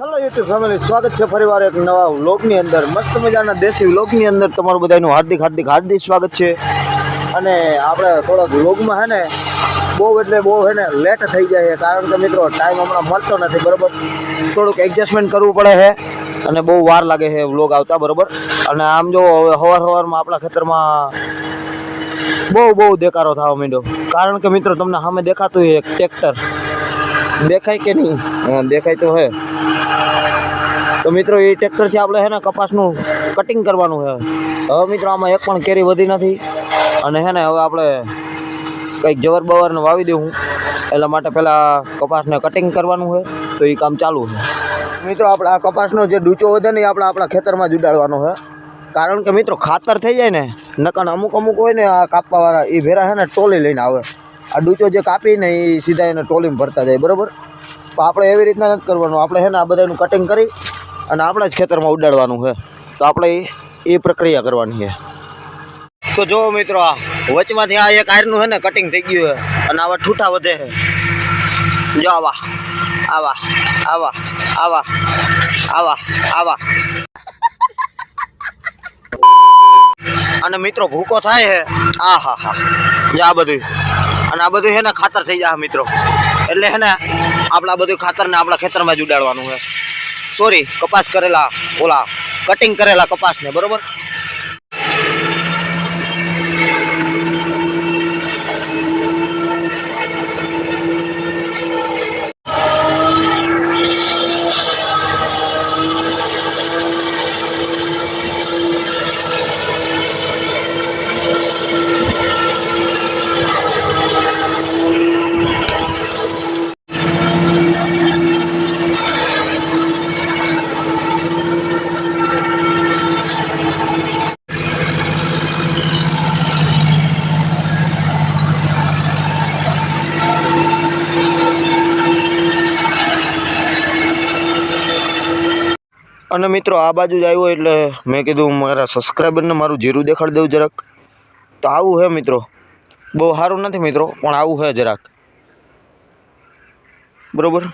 Hello YouTube family સ્વાગત છે ફરીવાર એક નવા વ્લોગની અંદર. મસ્ત મજાના દેશી વ્લોગની અંદર તમારું બધાનું હાર્દિક હાર્દિક હાર્દિક સ્વાગત છે. અને આપણે થોડોક વ્લોગમાં હે ને, બહુ એટલે બહુ હે ને લેટ થઈ જાય છે. કારણ કે મિત્રો ટાઈમ હમણાં મળતો નથી, બરાબર? થોડુંક એડજસ્ટમેન્ટ કરવું પડે છે અને બહુ વાર લાગે છે વ્લોગ આવતા, બરાબર? અને આમ જો હવે સવાર સવારમાં આપણા ખેતરમાં બહુ બહુ દેકારો થવા માંડ્યો. કારણ કે મિત્રો, તમને સામે દેખાતું એક ટ્રેક્ટર દેખાય કે નહીં? દેખાય તો હે તો મિત્રો, એ ટ્રેક્ટરથી આપણે છે ને કપાસનું કટિંગ કરવાનું છે. હવે મિત્રો, આમાં એક પણ કેરી વધી નથી. અને છે ને હવે આપણે કંઈક જવર બવરને વાવી દેવું એટલા માટે પહેલાં કપાસને કટિંગ કરવાનું છે. તો એ કામ ચાલુ છે. મિત્રો, આપણે આ કપાસનો જે ડૂચો વધે ને એ આપણે આપણા ખેતરમાં જ ઉડાડવાનો છે. કારણ કે મિત્રો, ખાતર થઈ જાય ને, નકર અમુક અમુક હોય ને, આ કાપવાવાળા એ ભેરા છે ને ટોલી લઈને આવે. આ ડૂચો જે કાપીને એ સીધા એને ટોલીમાં ભરતા જાય, બરાબર? આપણે એવી રીતના નથી કરવાનું. આપણે છે ને આ બધાનું કટિંગ કરી અને આપણે જ ખેતરમાં ઉડાડવાનું છે. તો આપણે એ પ્રક્રિયા કરવાની છે. તો જો મિત્રો, આ વચમાંથી આ એક આયરનું છે ને કટિંગ થઈ ગયું છે અને આવા ઠૂઠા વધે છે. જો આવા આવા આવા આવા આવા આવા. અને મિત્રો, ભૂકો થાય છે. આ હા હા આ બધું. અને આ બધું છે ને ખાતર થઈ જાય મિત્રો. એટલે હે ને, આપણે આ બધું ખાતરને આપણા ખેતરમાં જ ઉડાડવાનું છે. સોરી કપાસ કરેલા ઓલા કટિંગ કરેલા કપાસને, બરોબર? અને મિત્રો, આ બાજુ જ આવ્યો એટલે મેં કીધું મારા સબસ્ક્રાઈબરને મારું જીરું દેખાડી દઉં જરાક. તો આવું છે મિત્રો. બહુ સારું નથી મિત્રો, પણ આવું છે જરાક. બરોબર?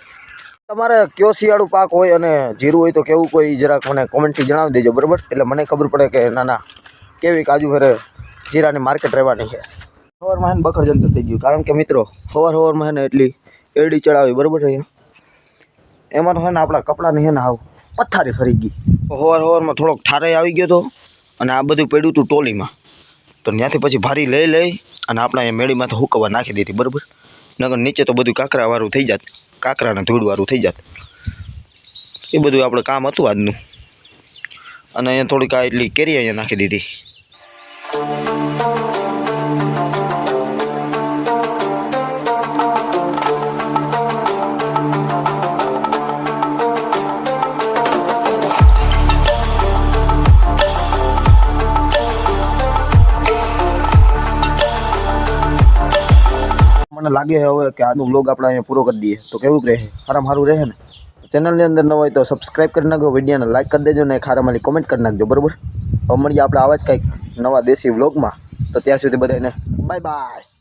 તમારે કયો શિયાળું પાક હોય અને જીરું હોય તો કેવું કોઈ જરાક મને કોમેન્ટથી જણાવી દેજો, બરોબર? એટલે મને ખબર પડે કે ના ના કેવી કાજુ ફરે જીરાની માર્કેટ રહેવાની છે. સવારમાં મહેન બખર જંતર થઈ ગયું. કારણ કે મિત્રો, હવાર સવારમાં મહેન એટલી એડી ચડાવી, બરાબર છે એમાં તો હે ને આપણા કપડાની હે ને આવ પથ્થારી ફરી ગઈ. હોવાર હોવારમાં થોડોક ઠારાઈ આવી ગયો હતો અને આ બધું પડ્યું હતું ટોલીમાં. તો ત્યાંથી પછી ભારી લઈ લઈ અને આપણે અહીંયા મેળીમાં તો હુકવા નાખી દીધી, બરાબર? નગર નીચે તો બધું કાંકરાવાળું થઈ જાત, કાંકરાને ધૂળવાળું થઈ જાત. એ બધું આપણે કામ હતું આજનું. અને અહીંયા થોડીક આ એટલી કેરી અહીંયા નાખી દીધી. મને લાગે હવે કે આજનો બ્લોગ આપણે અહીંયા પૂરો કરી દઈએ. તો કેવું રહે? સારામાં સારું રહે ને? ચેનલની અંદર ન હોય તો સબસ્ક્રાઈબ કરી નાખો વિડીયોને લાઇક કરી દેજો ને ખારામાલી કોમેન્ટ કરી નાખજો, બરાબર? હવે મળીએ આપણે આવા જ કંઈક નવા દેશી વ્લોગમાં તો ત્યાં સુધી બધાને બાય બાય